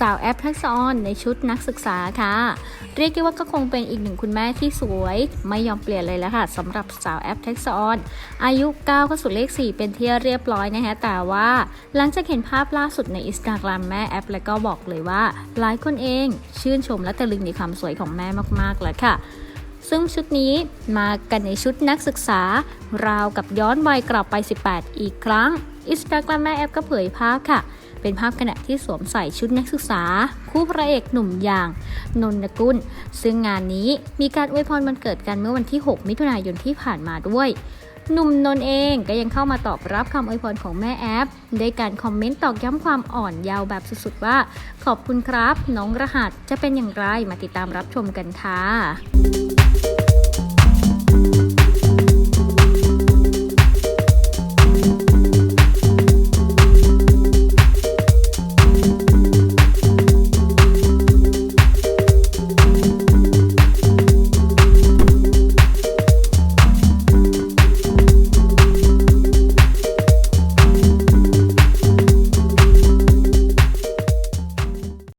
สาวแอปทักษออนในชุดนักศึกษาค่ะ เรียกได้ว่าก็คงเป็นอีกหนึ่งคุณแม่ที่สวย ไม่ยอมเปลี่ยนเลยแล้วค่ะสำหรับสาวแอปทักษออนอายุ9เข้าสู่เลข 4 เป็นที่เรียบร้อยนะคะแต่ว่าหลังจากเห็นภาพล่าสุดในอินสตาแกรมแม่แอป แล้วก็บอกเลยว่า หลายคนเองชื่นชมและตะลึงในความสวยของแม่มากๆเลยค่ะซึ่งชุดนี้มากันในชุดนักศึกษา ราวกับย้อนวัยกลับไป 18 อีกครั้ง อินสตาแกรมแม่แอปก็เผยภาพค่ะ เป็นภาพขณะที่สวมใส่ชุดนักศึกษา คู่พระเอกหนุ่มอย่าง นนทกุล ซึ่งงานนี้มีการอวยพรวันเกิดกันเมื่อวันที่ 6 มิถุนายนที่ผ่านมาด้วยหนุ่มนนท์เองก็ยังเข้ามาตอบรับคำอวยพรของแม่แอปด้วยการคอมเมนต์ตอกย้ำความอ่อนเยาว์แบบสุดๆว่า ขอบคุณครับ น้องรหัสจะเป็นอย่างไรมาติดตามรับชมกันค่ะ